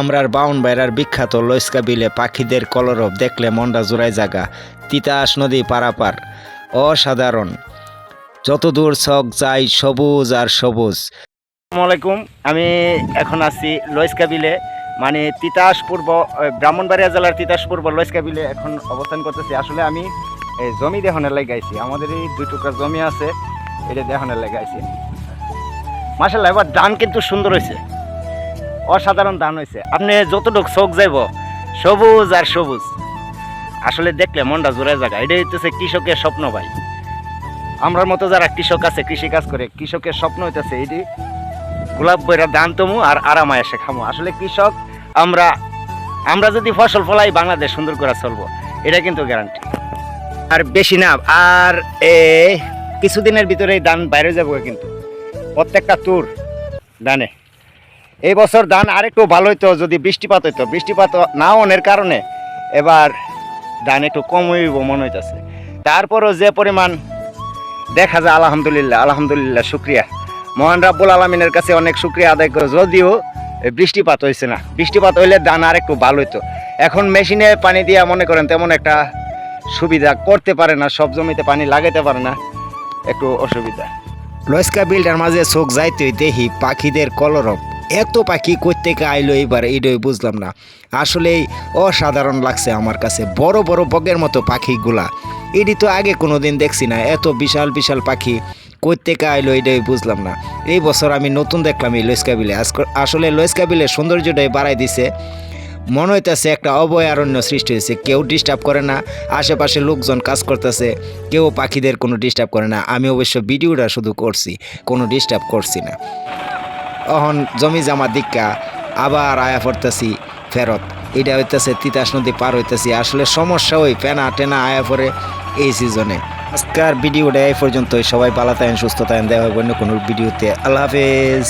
আমরার বাউন বাইরার বিখ্যাত লইস্কা বিলে পাখিদের কলরব দেখলে মন্ডা জোড়ায় জাগা। তিতাস নদী পারাপার, অসাধারণ। যত দূর চক যাই সবুজ আর সবুজ। আসসালামাইকুম আমি এখন আছি লয়েস্কা বিলে মানে তিতাস পূর্ব ব্রাহ্মণবাড়িয়া জেলার তিতাস পূর্ব লয়েস্কা বিলে এখন অবস্থান করতেছি। আসলে আমি এই জমি দেহনের লাগাইছি আমাদের এই দুই টুকরা জমি আছে, এটা দেহনের লাগাইছি মাসাল্লাহ এবার ধান কিন্তু সুন্দর হয়েছে অসাধারণ ধান হয়েছে আপনি যতটুকু চোখ যাইব, সবুজ আর সবুজ। আসলে দেখলে মনটা জোরে জায়গা এটাই হইতেছে কৃষকের স্বপ্ন ভাই। আমরার মতো যারা কৃষক আছে কৃষি কাজ করে, কৃষকের স্বপ্ন হইতেছে এটি। গোলাপ বইরা দান তমু আর আরামায় এসে খামো। আসলে কৃষক, আমরা আমরা যদি ফসল ফলাই বাংলাদেশ সুন্দর করে চলবো, এটা কিন্তু গ্যারান্টি আর বেশি না, আর এ, কিছুদিনের ভিতরেই ধান বাইরে যাব কিন্তু। প্রত্যেকটা তুর ধানে এই বছর ধান আরেকটু ভালো হইতো, যদি বৃষ্টিপাত হইতো। বৃষ্টিপাত না হওয়ার কারণে এবার ধান একটু কম হইব মনে হইতেছে। তারপরও যে পরিমাণ দেখা যায়, আলহামদুলিল্লাহ আলহামদুলিল্লাহ, শুক্রিয়া। মহান রাব্বুল আলমিনের কাছে অনেক শুক্রিয়া আদায় করে। যদিও বৃষ্টিপাত হয়েছে না। বৃষ্টিপাত হইলে ধান আর একটু ভালো হইতো। এখন মেশিনে পানি দিয়া মনে করেন তেমন একটা সুবিধা করতে পারে না, সব জমিতে পানি লাগাইতে পারে না, একটু অসুবিধা। লস্কা বিলটার মাঝে চোখ যাইতে দেখি পাখিদের কলরব। এত পাখি কোথেকে আইলো এইবার এইটাই বুঝলাম না। আসলেই অসাধারণ লাগছে আমার কাছে, বড় বড় বগের মতো পাখিগুলা। এটি তো আগে কোনো দিন দেখছি না, এত বিশাল বিশাল পাখি কোথেকে আইলো এটাই বুঝলাম না। এই বছর আমি নতুন দেখলাম এই লস্কা বিলে। আজক- আসলে লস্কা বিলের সৌন্দর্যটাই বাড়াই দিছে। মনে হইতেছে একটা অভয়ারণ্য সৃষ্টি হয়েছে, কেউ ডিস্টার্ব করে না, আশেপাশে লোকজন কাজ করতেছে, কেউ পাখিদের কোনো ডিস্টার্ব করে না। আমি অবশ্য ভিডিওটা শুধু করছি, কোনো ডিস্টার্ব করছি না। অহন জমি জামা দিক্কা আবার আয়া পড়তেছি ফেরত। এটা হইতেছে তিতাস নদী পার হইতেছি। আসলে সমস্যা ওই ফেনা টেনা আয়া পড়ে এই সিজনে আজকের ভিডিওটা এই পর্যন্তই। সবাই ভালো থাকেন, সুস্থ থাকেন। দেখা হবে অন্য কোনো ভিডিওতে আল্লাহ হাফেজ।